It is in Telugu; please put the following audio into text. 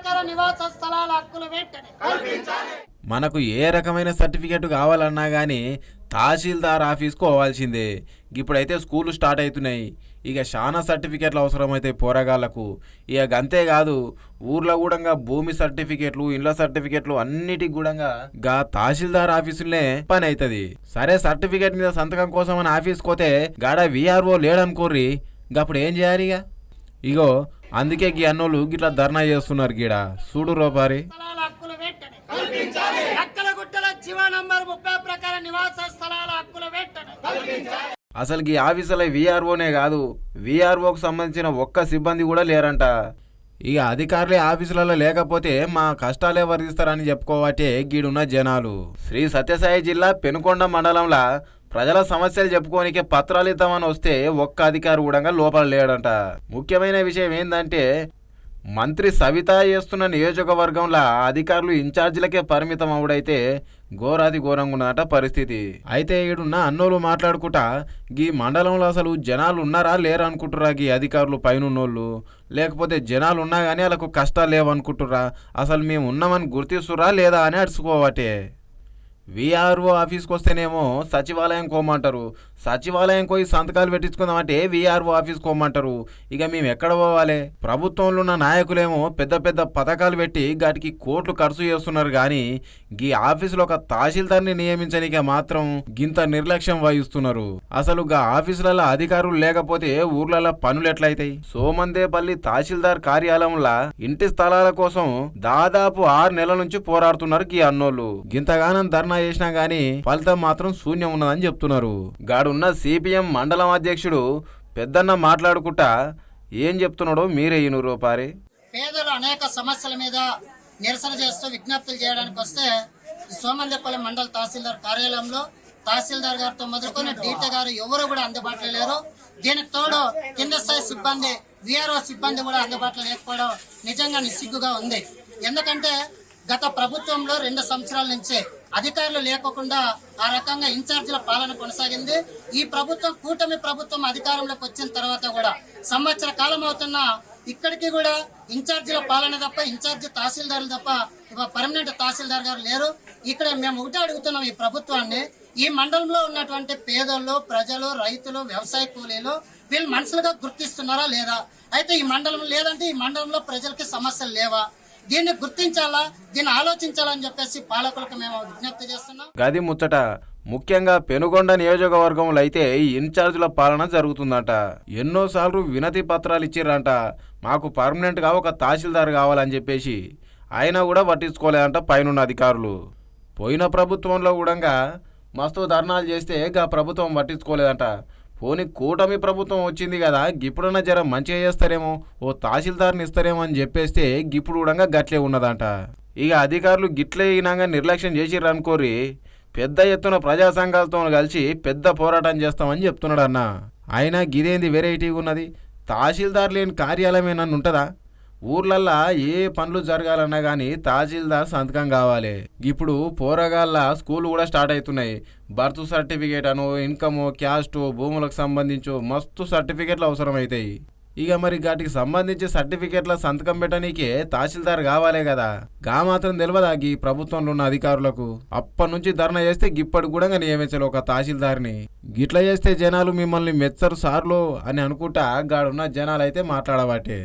ప్రకారం నివాస స్థలాల హక్కులు వెంటనే. మనకు ఏ రకమైన సర్టిఫికేట్ కావాలన్నా కానీ తహసీల్దార్ ఆఫీస్కు పోవాల్సిందే. ఇప్పుడైతే స్కూళ్ళు స్టార్ట్ అవుతున్నాయి ఇక చాలా సర్టిఫికేట్లు అవసరమైతే పోరగాళ్ళకు. ఇక గంతే కాదు ఊర్లో కూడా భూమి సర్టిఫికేట్లు ఇండ్ల సర్టిఫికేట్లు అన్నిటికి కూడా గా తహసీల్దార్ ఆఫీసులనే పని అవుతుంది సరే సర్టిఫికేట్ మీద సంతకం కోసం అని ఆఫీస్కి పోతే గాడ విఆర్ఓ లేడనుకోర్రి. గప్పుడు ఏం చేయాలి ఇక ఇగో అందుకే గీ అన్నోళ్ళు గిట్లా ధర్నా చేస్తున్నారు గీడ. చూడు రోపారి. అసలు ఈ ఆఫీసులో విఆర్ఓనే కాదు విఆర్ఓకు సంబంధించిన ఒక్క సిబ్బంది కూడా లేరంట. ఇక అధికారులే ఆఫీసులలో లేకపోతే మా కష్టాలే వర్ధిస్తారని చెప్పుకోవటే గీడున్న జనాలు. శ్రీ సత్యసాయి జిల్లా పెనుకొండ మండలంలో ప్రజల సమస్యలు చెప్పుకోనికే పత్రాలు ఇద్దామని వస్తే ఒక్క అధికారి కూడా లోపల లేడంట. ముఖ్యమైన విషయం ఏంటంటే మంత్రి సవిత చేస్తున్న నియోజకవర్గంలో అధికారులు ఇన్ఛార్జీలకే పరిమితం అవుడైతే ఘోరాది ఘోరంగా ఉన్నదట పరిస్థితి. అయితే ఈడున్న అన్నోళ్ళు మాట్లాడుకుంటా గీ మండలంలో అసలు జనాలు ఉన్నారా లేరా అనుకుంటురా గీ అధికారులు పైనున్నోళ్ళు? లేకపోతే జనాలు ఉన్నా కానీ వాళ్ళకు కష్టాలు లేవనుకుంటురా అసలు మేము ఉన్నామని గుర్తిస్తురా లేదా అని అడుచుకోవటే విఆర్ఓ ఆఫీస్కి వస్తేనేమో సచివాలయం కోమంటారు. సచివాలయం పోయి సంతకాలు పెట్టించుకుందామంటే విఆర్ఓ ఆఫీస్కి కోమంటారు ఇక మేము ఎక్కడ పోవాలి? ప్రభుత్వంలో ఉన్న నాయకులేమో పెద్ద పెద్ద పథకాలు పెట్టి గాటికి కోట్లు ఖర్చు చేస్తున్నారు కానీ గీ ఆఫీసులో ఒక తహసీల్దార్ని నియమించనిక మాత్రం గింత నిర్లక్ష్యం వహిస్తున్నారు. అసలు గా ఆఫీసులలో అధికారులు లేకపోతే ఊర్లలో పనులు ఎట్లయితాయి? సోమందేపల్లి తహసీల్దార్ కార్యాలయంలో ఇంటి స్థలాల కోసం దాదాపు ఆరు నెలల నుంచి పోరాడుతున్నారు గీ అన్నోళ్ళు. గింతగానం ధర్నా చేసినా గానీ ఫలితం మాత్రం శూన్యం ఉన్నదని చెప్తున్నారు. అక్కడున్న సిపిఎం మండలం అధ్యక్షుడు పెద్దన్న మాట్లాడుకుంటా ఏం చెప్తున్నాడో మీరే ఈ రూపారి పేదలు అనేక సమస్యల మీద నిరసన చేస్తూ విజ్ఞప్తులు చేయడానికి వస్తే ఈ మండల తహసీల్దార్ కార్యాలయంలో తహసీల్దార్ గారితో మొదలుకొని డీటీ గారు ఎవరు కూడా అందుబాటులో లేరు. దీనికి తోడు కింద స్థాయి సిబ్బంది విఆర్ఓ సిబ్బంది కూడా అందుబాటులో లేకపోవడం నిజంగా నిస్సిగ్గుగా ఉంది. ఎందుకంటే గత ప్రభుత్వంలో రెండు సంవత్సరాల నుంచి అధికారులు లేకోకుండా ఆ రకంగా ఇన్ఛార్జీల పాలన కొనసాగింది. ఈ ప్రభుత్వం కూటమి ప్రభుత్వం అధికారంలోకి వచ్చిన తర్వాత కూడా సంవత్సర కాలం అవుతున్న ఇక్కడికి కూడా ఇన్ఛార్జీల పాలన తప్ప ఇన్ఛార్జి తహసీల్దారులు తప్ప ఇక పర్మనెంట్ తహసీల్దార్ గారు లేరు. ఇక్కడ మేము ఒకటే అడుగుతున్నాం ఈ ప్రభుత్వాన్ని. ఈ మండలంలో ఉన్నటువంటి పేదలు ప్రజలు రైతులు వ్యవసాయ కూలీలు వీళ్ళు మనుషులుగా గుర్తిస్తున్నారా లేదా? అయితే ఈ మండలం లేదంటే ఈ మండలంలో ప్రజలకి సమస్యలు లేవా? దీన్ని గుర్తించాలా? దీన్ని ఆలోచించాలని చెప్పేసి పాలకులకు మేము విజ్ఞప్తి చేస్తున్నాం. గది ముచ్చట. ముఖ్యంగా పెనుగొండ నియోజకవర్గంలో అయితే ఈ ఇన్ఛార్జీల పాలన జరుగుతుందట. ఎన్నోసార్లు వినతి పత్రాలు ఇచ్చిర్రంట. మాకు పర్మనెంట్గా ఒక తహసీల్దార్ కావాలని చెప్పేసి అయినా కూడా పట్టించుకోలేదంట పైనున్న అధికారులు. పోయిన ప్రభుత్వంలో కూడా మస్తు ధర్నాలు చేస్తే గా ప్రభుత్వం పట్టించుకోలేదంట. పోనీ కూటమి ప్రభుత్వం వచ్చింది కదా గిప్పుడన్నా జర మంచిగా చేస్తారేమో ఓ తహసీల్దార్ని ఇస్తారేమో అని చెప్పేస్తే గిప్పుడు కూడా గట్లే ఉన్నదంట. ఇక అధికారులు గిట్లే ఈనాగా నిర్లక్ష్యం చేసిర్రు అనుకోరి పెద్ద ఎత్తున ప్రజా సంఘాలతో కలిసి పెద్ద పోరాటం చేస్తామని చెప్తున్నాడు అన్న అయినా గిదేంది వెరైటీగా ఉన్నది? తహసీల్దార్ లేని కార్యాలయం ఏమన్నా ఉంటుందా? ఊర్లల్లా ఏ పనులు జరగాలన్నా కానీ తహసీల్దార్ సంతకం కావాలి. ఇప్పుడు పోరగాళ్ళ స్కూల్ కూడా స్టార్ట్ అవుతున్నాయి బర్త్ సర్టిఫికేట్ అను ఇన్కమ్ క్యాస్ట్ భూములకు సంబంధించు మస్తు సర్టిఫికేట్లు అవసరమవుతాయి ఇక మరి వాటికి సంబంధించి సర్టిఫికేట్ల సంతకం పెట్టనీకే తహసీల్దార్ కావాలే కదా. గా మాత్రం తెలియదా ఈ ప్రభుత్వంలో ఉన్న అధికారులకు? అప్పటి నుంచి ధర్నా చేస్తే గిప్పటి కూడా నియమించాలి ఒక తహసీల్దార్ని. గిట్ల చేస్తే జనాలు మిమ్మల్ని మెచ్చరు సార్లు అని అనుకుంటా గాడున్న జనాలు అయితే మాట్లాడబట్టే